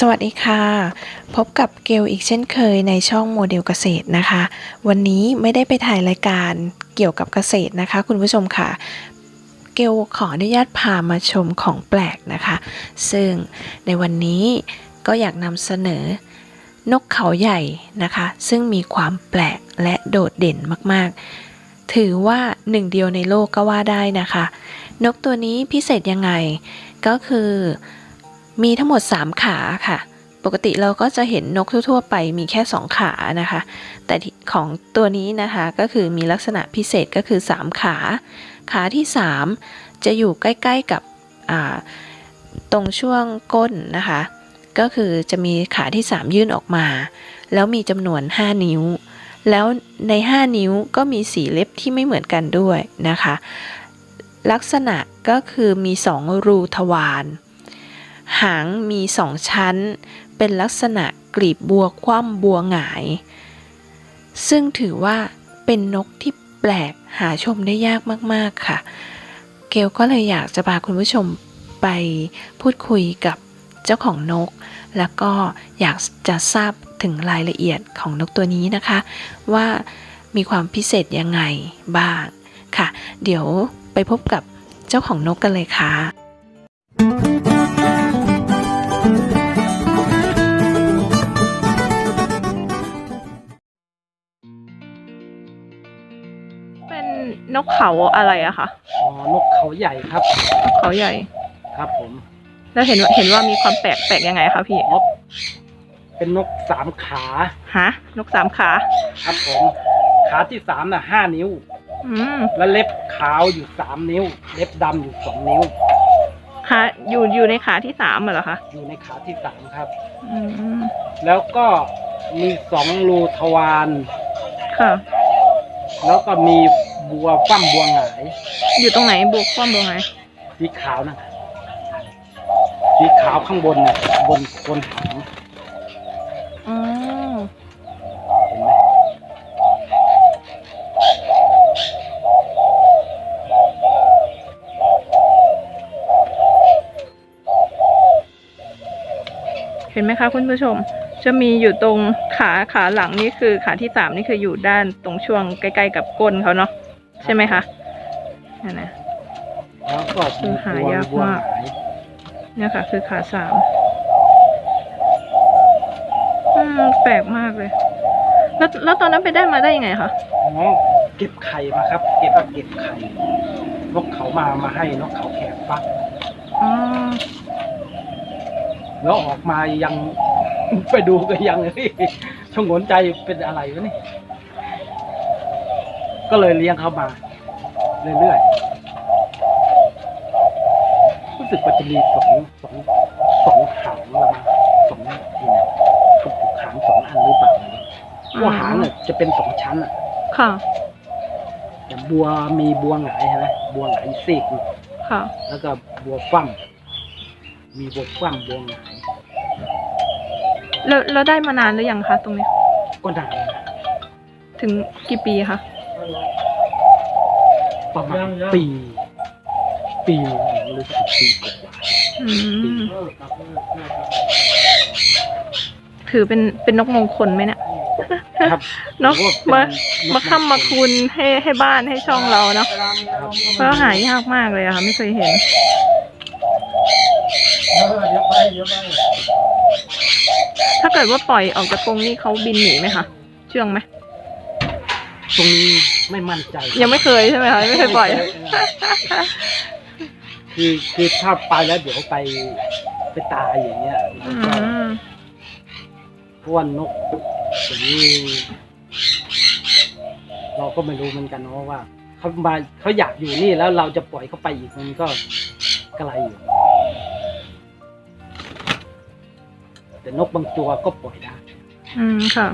สวัสดีค่ะ พบกับเกลอีกเช่นเคยในช่องโมเดลเกษตรนะคะ วันนี้ไม่ได้ไปถ่ายรายการเกี่ยวกับเกษตรนะคะ คุณผู้ชมค่ะ เกลขออนุญาตพามาชมของแปลกนะคะ ซึ่งในวันนี้ก็อยากนำเสนอนกเขาใหญ่นะคะ ซึ่งมีความแปลกและโดดเด่นมากๆ ถือว่าหนึ่งเดียวในโลกก็ว่าได้นะคะ นกตัวนี้พิเศษยังไงก็คือ มีทั้งหมด 3 ขาค่ะ ปกติเราก็จะเห็นนกทั่วๆ ไปมีแค่ 2 ขานะคะ แต่ของตัวนี้นะคะก็คือมีลักษณะพิเศษก็คือ 3 ขา ขาที่ 3 จะอยู่ใกล้ๆกับตรงช่วงก้นนะคะ ก็คือจะมีขาที่ 3 ยื่นออกมา แล้วมีจำนวน 5 นิ้ว แล้วใน 5 นิ้วก็มีสีเล็บที่ไม่เหมือนกันด้วยนะคะ ลักษณะก็คือมี 2 รูทวาร หางมีสองชั้น เป็นลักษณะกลีบบัวคว่ำบัวหงาย ซึ่งถือว่าเป็นนกที่แปลกหาชมได้ยากมากๆค่ะ เกลก็เลยอยากจะพาคุณผู้ชมไปพูดคุยกับเจ้าของนก แล้วก็อยากจะทราบถึงรายละเอียดของนกตัวนี้นะคะ ว่ามีความพิเศษยังไงบ้างค่ะ เดี๋ยวไปพบกับเจ้าของนกกันเลยค่ะ นนกเขาอะไรอะคะอ๋อนกเขาใหญ่ครับ นกเขาใหญ่ ครับผมแล้วเห็นว่าเห็นว่ามีความแปลกแปลกยังไงคะพี่นกเป็นนกสามขาฮะนกสามขา ครับผม ขาที่สามน่ะห้านิ้ว อืมและเล็บขาวอยู่สามนิ้ว เล็บดำอยู่สองนิ้ว ขาอยู่อยู่ในขาที่สามเหรอคะอยู่ในขาที่สามครับ อืมแล้วก็มีสองรูทวารค่ะ แล้วก็มีบัวฟั่มบัวหงายอยู่ตรงไหนบวกความบวกไหนสีขาวนะสีขาวข้างบนเนี่ยบนบนหางอ๋อเห็นไหมเห็นไหมคะคุณผู้ชม จะมีอยู่ตรงขาขาหลังนี่คือขาที่สามนี่คืออยู่ด้านตรงช่วงใกล้ๆกับก้นเขาเนาะใช่ไหมคะนั่นนะแล้วก็มีหาบัวยากบัวมากหงายเนี่ยค่ะ คือขาสามอืมแปลกมากเลย แล้วแล้วตอนนั้นไปได้มาได้ยังไงคะอ๋อเก็บไข่มาครับ เก็บมาเก็บไข่นกเขามามาให้นกเขาแขกฟักอ๋อแล้วออกมายัง ไปดูก็ยังเฮ้ยชงนใจเป็นอะไรวะนี่ ก็เลยเลี้ยงเขามา เรื่อยๆ รู้สึกว่าจะมีสองสองสองหางละมั้งสองนี่นะถูกถูกหางสองอันหรือเปล่าเนี่ยว่าหางเนี่ยจะเป็นสองชั้นอะ ค่ะอย่างบัวมีบัวหงายใช่ไหมบัวหงายซีกหนึ่งค่ะ แล้วก็บัวฟั่มมีบัวฟั่มบัวหงาย แล้วแล้วได้มานานหรือยังคะตรงเนี้ยก็นานนะถึงกี่ปีคะประมาณปี ปีหนึ่งหรือสิบปีกว่าอืมถือเป็นเป็นนกมงคลไหมเนี่ยๆครับนกถือว่มาเป็นนกมาค้ำมาคุณให้ให้บ้านให้ช่องเราเนาะครับเพราะหายากมากเลยอะค่ะ ไม่เคยเห็น ถ้าเกิดว่าปล่อยออกจากกรงนี่เขาบินหนีไหมคะ เชื่องไหม ตรงนี้ไม่มั่นใจ ยังไม่เคยใช่ไหมคะไม่เคยปล่อยคือคือถ้าไปแล้วเดี๋ยวไปไปตายอย่างเงี้ยอืมันก็มเพราะว่านกอย่างนี้เราก็ไม่รู้เหมือนกันเนาะว่าเขามาเขาอยากอยู่นี่แล้วเราจะปล่อยเขาไปอีกมันก็ไกลอยู่ แต่นกบางตัวก็ปล่อยได้ อืมค่ะ